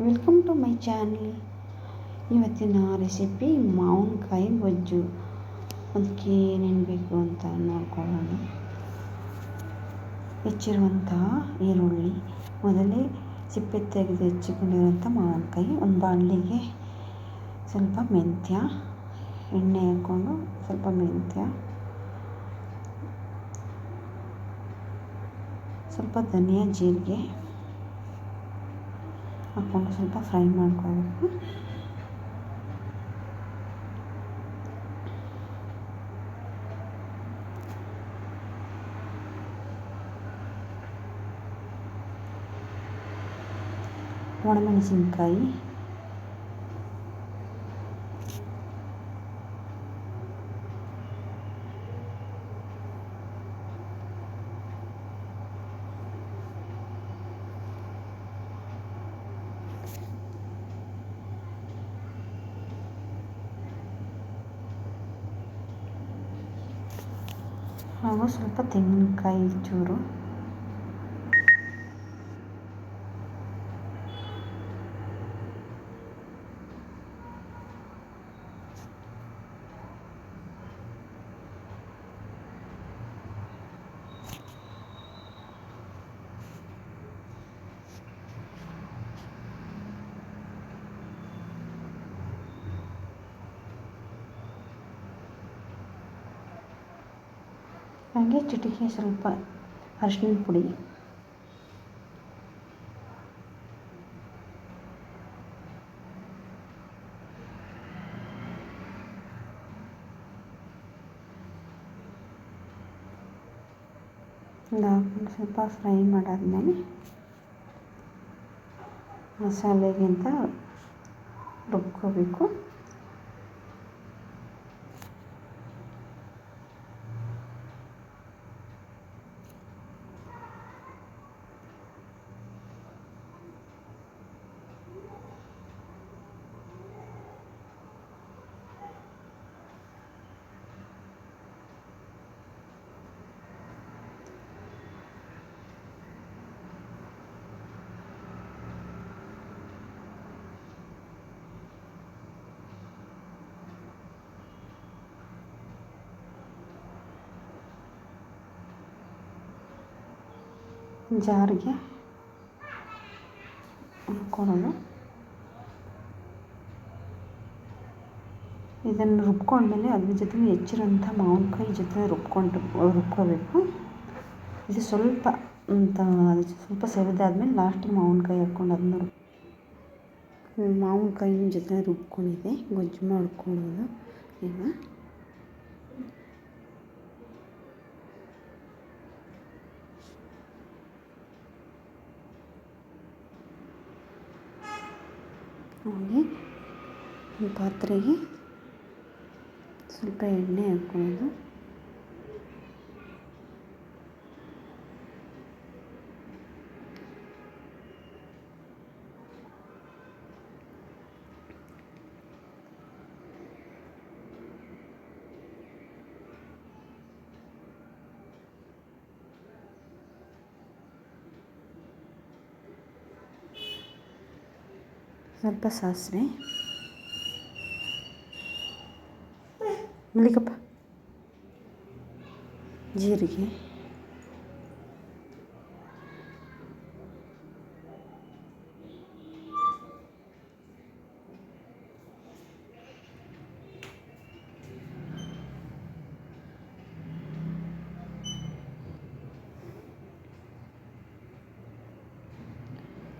Welcome to my channel ಇವತ್ತಿನ recipe ಮಾವಿನಕಾಯಿ ಗೊಜ್ಜು. ಅದಕ್ಕೆ ಏನೇನು ಬೇಕು ಅಂತ ನೋಡ್ಕೊಳ್ಳೋಣ. ಹೆಚ್ಚಿರುವಂತಹ ಈರುಳ್ಳಿ. ಮೊದಲೇ ಸಿಪ್ಪೆ ತೆಗೆದು ಹೆಚ್ಚಿಕೊಂಡಿರುವಂಥ ಮಾವಿನಕಾಯಿ ಒಂದು ಬಾಣಲಿಗೆ ಸ್ವಲ್ಪ ಮೆಂತ್ಯ, ಎಣ್ಣೆ ಹಾಕ್ಕೊಂಡು ಸ್ವಲ್ಪ ಮೆಂತ್ಯ, ಸ್ವಲ್ಪ ಧನಿಯಾ, ಜೀರಿಗೆ ಹಾಕ್ಕೊಂಡು ಸ್ವಲ್ಪ ಫ್ರೈ ಮಾಡ್ಕೋಬೇಕು. ಒಣಮೆಣಸಿನ್ಕಾಯಿ. ಹಾಗೂ ಸ್ವಲ್ಪ ತೆಂಗಿನಕಾಯಿ ಚೂರು ಹಾಗೆ ಚಿಟಿಕೆ ಸ್ವಲ್ಪ ಅರಿಶಿನ ಪುಡಿ. ಹಾಕೊಂಡು ಸ್ವಲ್ಪ ಫ್ರೈ ಮಾಡಾದ್ಮೇಲೆ ಮಸಾಲೆಗಿಂತ ರುಬ್ಕೋಬೇಕು. ಜಾರಿಗೆ ಹಾಕ್ಕೊಳ್ಳೋದು ಇದನ್ನು ರುಬ್ಕೊಂಡ್ಮೇಲೆ ಅದ್ರ ಜೊತೆ ಹೆಚ್ಚಿರೋಂಥ ಮಾವಿನಕಾಯಿ ಜೊತೆ ರುಬ್ಕೊಂಡು, ರುಬ್ಕೋಬೇಕು. ಇದು ಸ್ವಲ್ಪ ಅಂತ ಸ್ವಲ್ಪ ಸವಿದಾದ್ಮೇಲೆ ಲಾಸ್ಟಿಗೆ ಮಾವಿನಕಾಯಿ ಹಾಕ್ಕೊಂಡು ಅದನ್ನ ಮಾವಿನಕಾಯಿನ ಜೊತೆ ರುಬ್ಕೊಂಡಿದ್ದೆ. ಗೊಜ್ಜು ಮಾಡ್ಕೊಳ್ಳೋದು. ಈಗ ಹಾಗೆ ಪಾತ್ರೆಗೆ ಸ್ವಲ್ಪ ಎಣ್ಣೆ ಹಾಕ್ಕೊಳ್ಳೋದು ಸ್ವಲ್ಪ ಸಾಸಿವೆ. ಮಲ್ಲಿಕಪ್ಪ. ಜೀರಿಗೆ.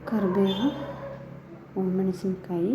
ಕರಿಬೇವು. ಒಣಮೆಣಸಿನ್ಕಾಯಿ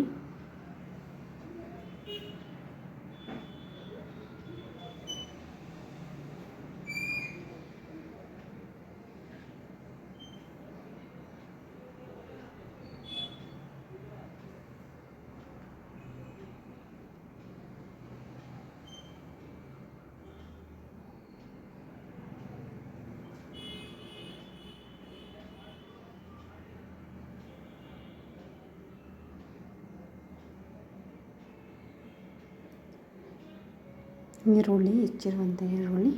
ಈರುಳ್ಳಿ ಹೆಚ್ಚಿರುವಂಥ ಈರುಳ್ಳಿ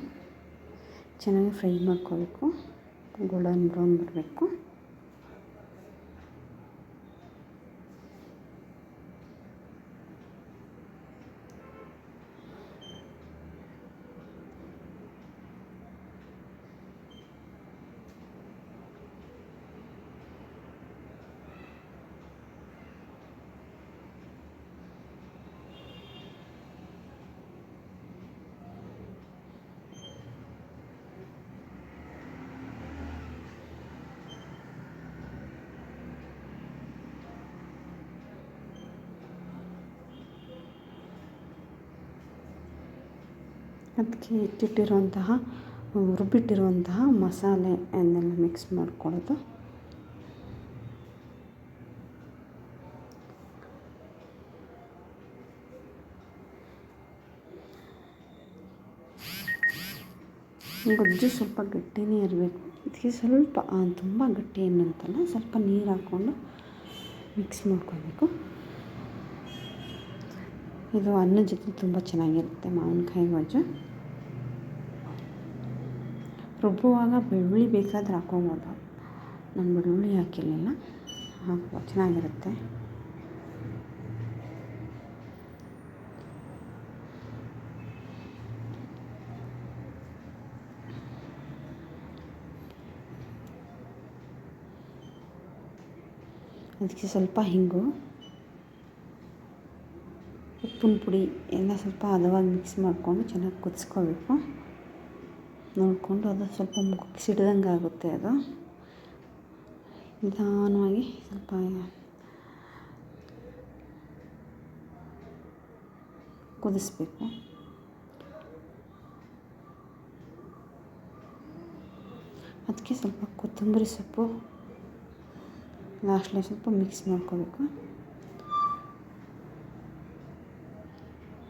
ಚೆನ್ನಾಗಿ ಫ್ರೈ ಮಾಡ್ಕೋಬೇಕು. ಗೋಲ್ಡನ್ ಬ್ರೌನ್ ಬರಬೇಕು. ಅದಕ್ಕೆ ಇಟ್ಟಿಟ್ಟಿರುವಂತಹ, ರುಬ್ಬಿಟ್ಟಿರುವಂತಹ ಮಸಾಲೆ ಅನ್ನೆಲ್ಲ ಮಿಕ್ಸ್ ಮಾಡ್ಕೊಳ್ಳೋದು. ಗೊಜ್ಜು ಸ್ವಲ್ಪ ಗಟ್ಟಿನೇ ಇರಬೇಕು. ಇದಕ್ಕೆ ಸ್ವಲ್ಪ ತುಂಬ ಗಟ್ಟಿ ಏನಂತಲ್ಲ ಸ್ವಲ್ಪ ನೀರು ಹಾಕ್ಕೊಂಡು ಮಿಕ್ಸ್ ಮಾಡ್ಕೊಬೇಕು ಇದು ಅನ್ನದ ಜೊತೆ ತುಂಬ ಚೆನ್ನಾಗಿರುತ್ತೆ ಮಾವಿನಕಾಯಿ ಗೊಜ್ಜು. ರುಬ್ಬುವಾಗ ಬೆಳ್ಳುಳ್ಳಿ ಬೇಕಾದ್ರೆ ಹಾಕ್ಕೊಬೋದು. ನಾನು ಬೆಳ್ಳುಳ್ಳಿ ಹಾಕಿರಲಿಲ್ಲ. ಹಾಕೋ ಚೆನ್ನಾಗಿರುತ್ತೆ. ಅದಕ್ಕೆ ಸ್ವಲ್ಪ ಹಿಂಗು. ಉಪ್ಪಿನ ಪುಡಿ ಎಲ್ಲ ಸ್ವಲ್ಪ ಹದವಾಗಿ ಮಿಕ್ಸ್ ಮಾಡಿಕೊಂಡು ಚೆನ್ನಾಗಿ ಕುದಿಸ್ಕೋಬೇಕು. ನೋಡಿಕೊಂಡು ಅದು ಸ್ವಲ್ಪ ಮುಖಕ್ಕೆ ಸಿಡ್ದಂಗೆ ಆಗುತ್ತೆ ಅದು. ನಿಧಾನವಾಗಿ ಸ್ವಲ್ಪ ಕುದಿಸ್ಬೇಕು. ಅದಕ್ಕೆ ಸ್ವಲ್ಪ ಕೊತ್ತಂಬರಿ ಸೊಪ್ಪು ಲಾಸ್ಟ್ಲಿ ಸ್ವಲ್ಪ ಮಿಕ್ಸ್ ಮಾಡ್ಕೋಬೇಕು.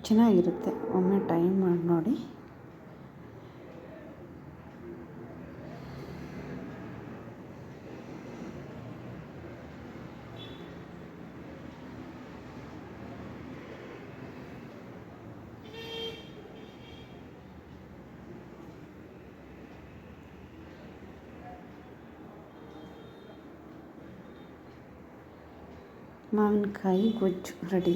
ಚೆನ್ನಾಗಿರುತ್ತೆ ಒಮ್ಮೆ ಟ್ರೈ ಮಾಡಿ ನೋಡಿ ಮಾವಿನಕಾಯಿ ಗೊಜ್ಜು ರೆಡಿ